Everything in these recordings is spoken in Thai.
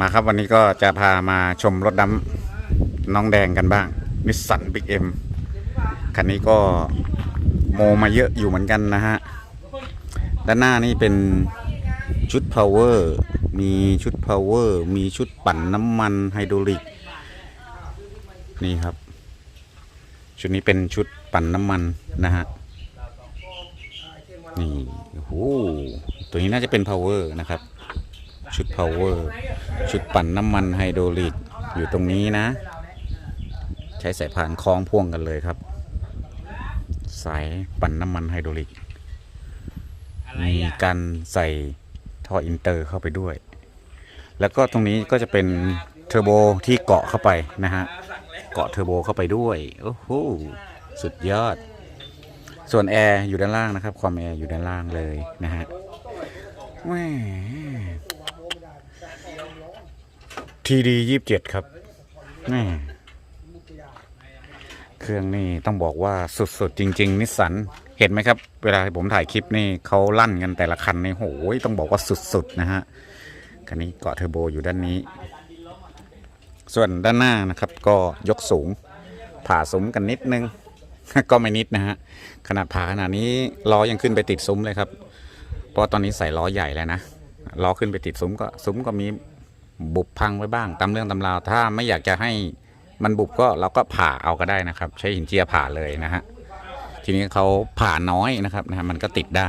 มาครับวันนี้ก็จะพามาชมรถดำน้องแดงกันบ้างนิสสันบิ๊กเอ็มคันนี้ก็โมมาเยอะอยู่เหมือนกันนะฮะ ด้านหน้านี่เป็นชุด power มีชุด power มีชุดปั่นน้ำมันไฮดรอลิก นี่ครับ ชุดนี้เป็นชุดปั่นน้ำมันนะฮะ นี่โอ้โหตัวนี้น่าจะเป็น power นะครับ ชุด power ชุดปั่นน้ำมันไฮโดรลิกอยู่ตรงนี้นะ ใช้สายพานคล้องพ่วงกันเลยครับ สายปั่นน้ำมันไฮโดรลิก มีการใส่ท่ออินเตอร์เข้าไปด้วย แล้วก็ตรงนี้ก็จะเป็นเทอร์โบที่เกาะเข้าไปนะฮะ เกาะเทอร์โบเข้าไปด้วย โอ้โห สุดยอด ส่วนแอร์อยู่ด้านล่างนะครับ ความแอร์อยู่ด้านล่างเลยนะฮะแหม ทีดียี่สิบเจ็ดครับแหมเครื่องนี่ต้องบอกว่าสุดๆจริง ๆ นิสสันเห็นไหมครับ เวลาผมถ่ายคลิปนี่เขาลั่นกันแต่ละคันในโหยต้องบอกว่าสุดๆนะฮะคันนี้เกาะเทอร์โบอยู่ด้านนี้ ส่วนด้านหน้านะครับ ก็ยกสูง ผ่าซุ้มกันนิดนึง ก็ไม่นิดนะฮะขนาดผ่าขนาดนี้ล้อยังขึ้นไปติดซุ้มเลยครับ เพราะตอนนี้ใส่ล้อใหญ่แล้วนะล้อขึ้นไปติดซุ้มก็ซุ้มก็มี บุบพังไว้บ้างตามเรื่องตำราวถ้าไม่อยากจะให้มันบุบก็เราก็ผ่าเอาก็ได้นะครับ ใช้หินเจียผ่าเลยนะฮะทีนี้เขาผ่าน้อยนะครับนะฮะมันก็ติดได้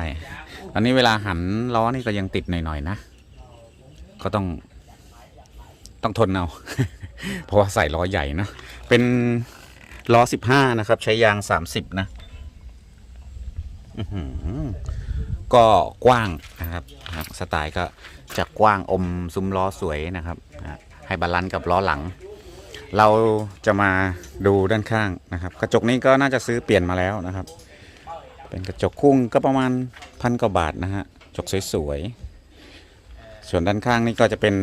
ตอนนี้เวลาหันล้อนี่ก็ยังติดหน่อยๆนะ ก็ต้อง ต้องทนเอาเพราะว่าใส่ล้อใหญ่เนะเป็นล้อสิบห้านะครับ ใช้ยางสามสิบนะอือ ก็กว้างนะครับสไตล์ก็จะกว้างอมซุ้มล้อสวยนะครับ ให้บาลานซ์กับล้อหลัง เราจะมาดูด้านข้างนะครับ กระจกนี้ก็น่าจะซื้อเปลี่ยนมาแล้วนะครับ เป็นกระจกคุ้งก็ประมาณพันกว่าบาทนะฮะกระจกสวยๆส่วนด้านข้างนี่ก็จะเป็น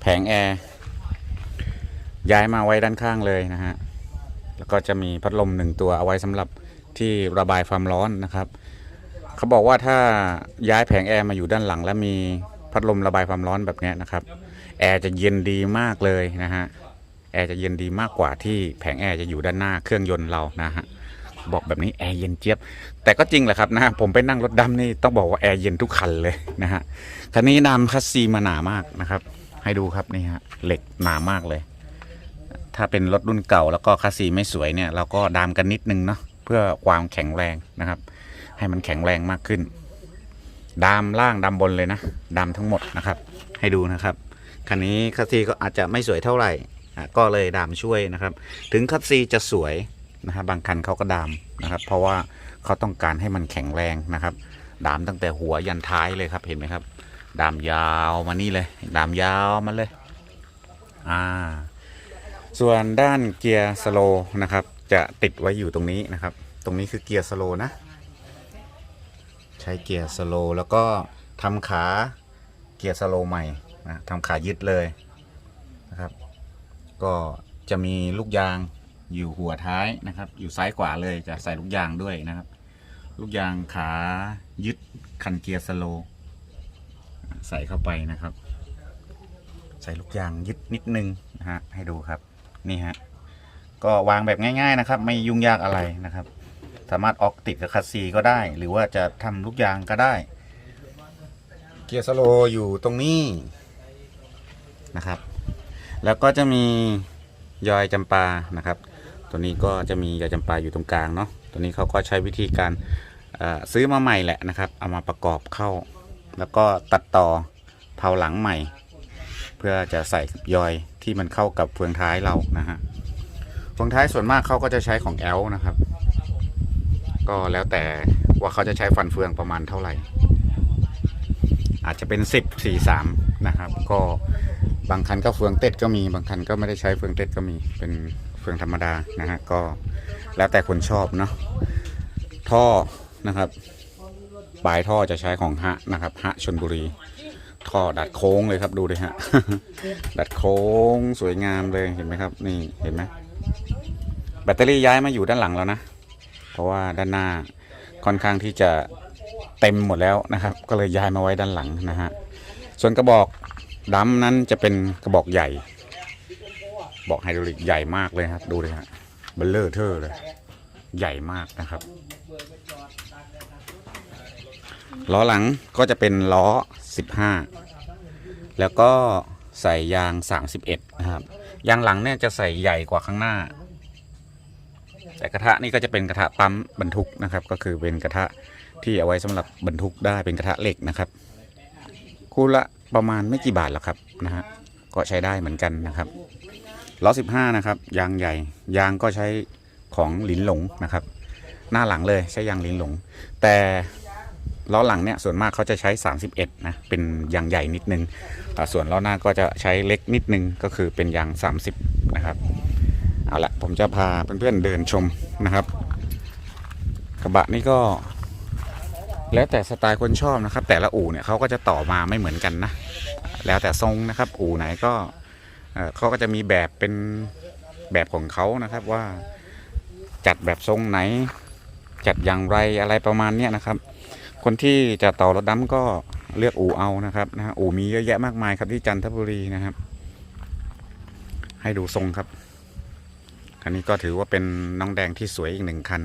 แผงแอร์ย้ายมาไว้ด้านข้างเลยนะฮะแล้วก็จะมีพัดลมหนึ่งตัวเอาไว้สำหรับที่ระบายความร้อนนะครับ เขาบอกว่าถ้าย้ายแผงแอร์มาอยู่ด้านหลัง แล้วมีพัดลมระบายความร้อนแบบนี้นะครับ แอร์จะเย็นดีมากเลยนะฮะแอร์จะเย็นดีมากกว่าที่แผงแอร์จะอยู่ด้านหน้าเครื่องยนต์เรานะฮะบอกแบบนี้แอร์เย็นเจี๊ยบ แต่ก็จริงแหละครับนะผมไปนั่งรถดำนี่ต้องบอกว่าแอร์เย็นทุกคันเลยนะฮะคันนี้นำคัสซีมาหนามากนะครับ ให้ดูครับนี่ฮะเหล็กหนามากเลย ถ้าเป็นรถรุ่นเก่าแล้วก็คัสซีไม่สวยเนี่ย เราก็ดามกันนิดนึงเนาะเพื่อความแข็งแรงนะครับ ให้มันแข็งแรงมากขึ้น ดามล่างดามบนเลยนะ ดามทั้งหมดนะครับ ให้ดูนะครับคันนี้คัสซีก็อาจจะไม่สวยเท่าไหร่ก็เลยดามช่วยนะครับ ถึงคัสซีจะสวยนะครับบางคันเขาก็ดามนะครับ เพราะว่าเขาต้องการให้มันแข็งแรงนะครับ ดามตั้งแต่หัวยันท้ายเลยครับเห็นไหมครับ ดามยาวมานี่เลย ดามยาวมาเลยอ่าส่วนด้านเกียร์สโลนะครับ จะติดไว้อยู่ตรงนี้นะครับ ตรงนี้คือเกียร์สโลนะ ใช้เกียร์สโลว์แล้วก็ทำขาเกียร์สโลว์ใหม่นะทำขายึดเลยนะครับ ก็จะมีลูกยางอยู่หัวท้ายนะครับ อยู่ซ้ายขวาเลยจะใส่ลูกยางด้วยนะครับ ลูกยางขายึดคันเกียร์สโลว์ใส่เข้าไปนะครับ ใส่ลูกยางยึดนิดนึงนะฮะให้ดูครับนี่ฮะก็วางแบบง่าย ๆนะครับ ไม่ยุ่งยากอะไรนะครับามารถออกติดกับคัสซีก็ได้ หรือว่าจะทำลูกยางก็ได้เกียร์สโลว์อยู่ตรงนี้นะครับ แล้วก็จะมียอยจำปานะครับ ตัวนี้ก็จะมียอยจำปาอยู่ตรงกลางเนาะตัวนี้เขาก็ใช้วิธีการเอ่อซื้อมาใหม่แหละนะครับ เอามาประกอบเข้า แล้วก็ตัดต่อเผาหลังใหม่ เพื่อจะใส่ยอยที่มันเข้ากับเฟืองท้ายเรานะฮะเฟืองท้ายส่วนมากเขาก็จะใช้ของแอลนะครับ ก็แล้วแต่ว่าเขาจะใช้ฟันเฟืองประมาณเท่าไหร่ อาจจะเป็น 10 4 3 นะครับ ก็บางคันก็เฟืองเต็ดก็มีบางคันก็ไม่ได้ใช้เฟืองเต็ดก็มีเป็นเฟืองธรรมดานะฮะก็แล้วแต่คนชอบเนาะท่อนะครับปลายท่อจะใช้ของฮะนะครับฮะชนบุรี ท่อดัดโค้งเลยครับดูดิฮะดัดโค้งสวยงามเลยเห็นไหมครับ นี่เห็นไหมแบตเตอรี่ย้ายมาอยู่ด้านหลังแล้วนะ เพราะว่าด้านหน้าค่อนข้างที่จะเต็มหมดแล้วนะครับ ก็เลยย้ายมาไว้ด้านหลังนะฮะส่วนกระบอกดัมนั้นจะเป็นกระบอกใหญ่ บอกไฮดรอลิกใหญ่มากเลยครับ ดูเลยฮะเบลเลอร์เทอร์เลย ใหญ่มากนะครับล้อหลังก็จะเป็นล้อ 15 แล้วก็ใส่ยาง 31 นะครับ ยางหลังเนี่ยจะใส่ใหญ่กว่าข้างหน้า แต่กระทะนี่ก็จะเป็นกระทะปั๊มบรรทุกนะครับ ก็คือเป็นกระทะที่เอาไว้สำหรับบรรทุกได้เป็นกระทะเหล็กนะครับ คู่ละประมาณไม่กี่บาทหรอกครับนะฮะก็ใช้ได้เหมือนกันนะครับล้อ15นะครับ ยางใหญ่ ยางก็ใช้ของหลินหลงนะครับ หน้าหลังเลยใช้ยางหลินหลง แต่ล้อหลังเนี่ยส่วนมากเขาจะใช้ 31 นะ เป็นยางใหญ่นิดนึงอ่ส่วนล้อหน้าก็จะใช้เล็กนิดนึงก็คือเป็นยาง 30 นะครับ เอาละผมจะพาเพื่อนๆเดินชมนะครับ กระบะนี่ก็ แล้วแต่สไตล์คนชอบนะครับ แต่ละอู่เนี่ยเขาก็จะต่อมาไม่เหมือนกันนะ แล้วแต่ทรงนะครับ อู่ไหนก็เขาก็จะมีแบบเป็นแบบของเขานะครับว่าจัดแบบทรงไหน จัดอย่างไรอะไรประมาณเนี้ยนะครับ คนที่จะต่อรถดำก็เลือกอู่เอานะครับนะฮะอู่มีเยอะแยะมากมายครับที่จันทบุรีนะครับ ให้ดูทรงครับ คันนี้ก็ถือว่าเป็นน้องแดงที่สวยอีกหนึ่งคัน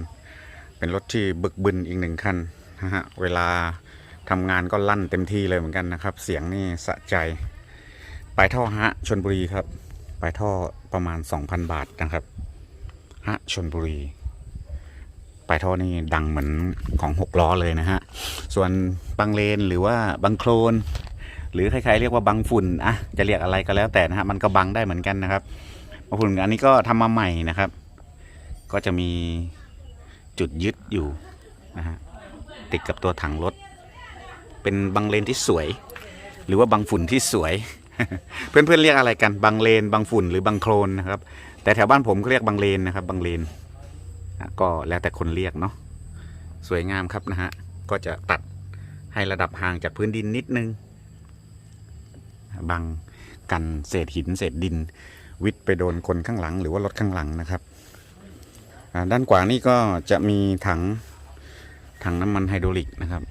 เป็นรถที่บึกบึนอีกหนึ่งคันนะฮะ เวลาทำงานก็ลั่นเต็มที่เลยเหมือนกันนะครับ เสียงนี่สะใจ ปลายท่อฮะชนบุรีครับ ปลายท่อประมาณ 2,000 บาทนะครับ ฮะชนบุรี ปลายท่อนี่ดังเหมือนของหกล้อเลยนะฮะ ส่วนบางเลนหรือว่าบางโคลนหรือใครๆเรียกว่าบางฝุ่นอะจะเรียกอะไรก็แล้วแต่นะฮะ มันก็บังได้เหมือนกันนะครับ บางฝุ่นอันนี้ก็ทำมาใหม่นะครับ ก็จะมีจุดยึดอยู่นะฮะติดกับตัวถังรถ เป็นบางเลนที่สวย หรือว่าบางฝุ่นที่สวย เพื่อนๆเรียกอะไรกันบางเลนบางฝุ่นหรือบางโคลนนะครับ แต่แถวบ้านผมก็เรียกบางเลนนะครับบางเลนก็แล้วแต่คนเรียกเนาะสวยงามครับนะฮะก็จะตัดให้ระดับห่างจากพื้นดินนิดนึงบังกันเศษหินเศษดิน วิดไปโดนคนข้างหลัง หรือว่ารถข้างหลังนะครับด้านขวานี่ก็จะมีถังถังน้ำมันไฮดรอลิกนะครับ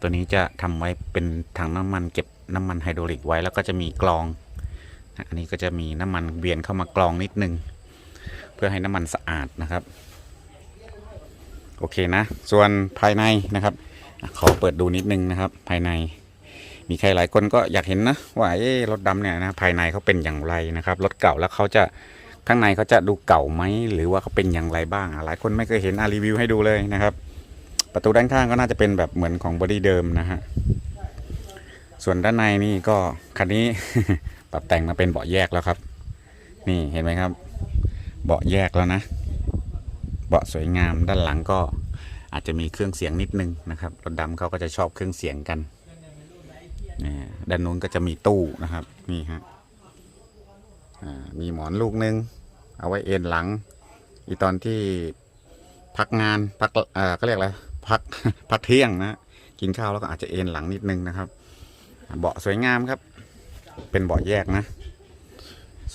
ตัวนี้จะทำไว้เป็นถังน้ำมันเก็บน้ำมันไฮดรอลิกไว้แล้วก็จะมีกรอง อันนี้ก็จะมีน้ำมันเวียนเข้ามากรองนิดนึง เพื่อให้น้ำมันสะอาดนะครับ โอเคนะ ส่วนภายในนะครับ ขอเปิดดูนิดนึงนะครับ ภายใน มีใครหลายคนก็อยากเห็นนะว่าเอ๊รถดำเนี่ยนะภายในเขาเป็นอย่างไรนะครับ รถเก่าแล้วเขาจะข้างในเขาจะดูเก่าไหมหรือว่าเขาเป็นอย่างไรบ้าง หลายคนไม่เคยเห็นอารีวิวให้ดูเลยนะครับ ประตูด้านข้างก็น่าจะเป็นแบบเหมือนของบอดี้เดิมนะฮะส่วนด้านในนี่ก็คันนี้ปรับแต่งมาเป็นเบาะแยกแล้วครับ นี่เห็นไหมครับ เบาะแยกแล้วนะ เบาะสวยงามด้านหลังก็อาจจะมีเครื่องเสียงนิดนึงนะครับรถดำเขาก็จะชอบเครื่องเสียงกัน นี่ด้านนู้นก็จะมีตู้นะครับ นี่ฮะมีหมอนลูกนึง เอาไว้เอนหลัง อีตอนที่พักงานพักเอ่อก็เรียกอะไรพักพักเที่ยงนะกินข้าวแล้วก็อาจจะเอนหลังนิดนึงนะครับ เบาะสวยงามครับ เป็นเบาะแยกนะ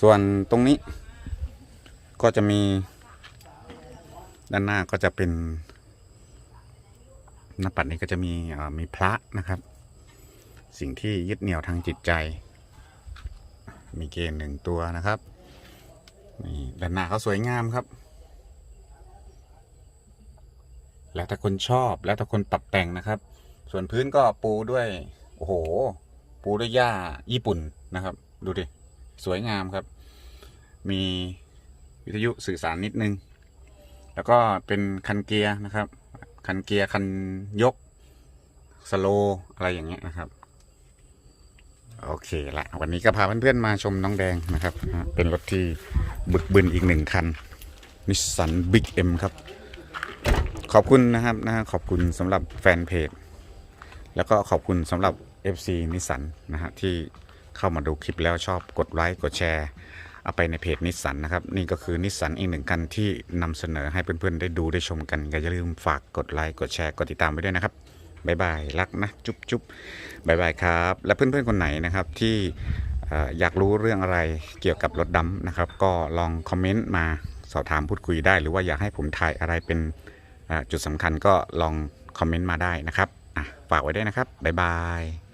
ส่วนตรงนี้ก็จะมี ด้านหน้าก็จะเป็นหน้าปัดนี้ก็จะมีมีพระนะครับ สิ่งที่ยึดเหนี่ยวทางจิตใจ มีเกณฑ์หนึ่งตัวนะครับนี่ด้านหน้าเขาสวยงามครับ แล้วแต่คนชอบแล้วแต่คนปรับแต่งนะครับ ส่วนพื้นก็ปูด้วยโอ้โห ปูด้วยหญ้าญี่ปุ่นนะครับ ดูดิ สวยงามครับ มีวิทยุสื่อสารนิดนึง แล้วก็เป็นคันเกียร์นะครับ คันเกียร์คันยกสโลว์อะไรอย่างเงี้ยนะครับ โอเคละวันนี้ก็พาเพื่อนๆมาชมน้องแดงนะครับ เป็นรถที่บึกบึนอีกหนึ่งคันนิสสันบิ๊กเอ็มครับ ขอบคุณนะครับนะขอบคุณสำหรับแฟนเพจ แล้วก็ขอบคุณสำหรับ FC นิสสันนะฮะที่เข้ามาดูคลิปแล้วชอบกดไลค์กดแชร์เอาไปในเพจนิสสันนะครับ นี่ก็คือนิสสันอีกหนึ่งคันที่นำเสนอให้เพื่อนๆได้ดูได้ชมกันก็อย่าลืมฝากกดไลค์กดแชร์กดติดตามไปด้วยนะครับ บายบายรักนะ จุ๊บจุ๊บบายบายครับ และเพื่อนๆคนไหนนะครับที่อยากรู้เรื่องอะไรเกี่ยวกับรถดำนะครับ ก็ลองคอมเมนต์มาสอบถามพูดคุยได้ หรือว่าอยากให้ผมถ่ายอะไรเป็นจุดสำคัญก็ลองคอมเมนต์มาได้นะครับฝากไว้ด้วยนะครับ บ๊ายบาย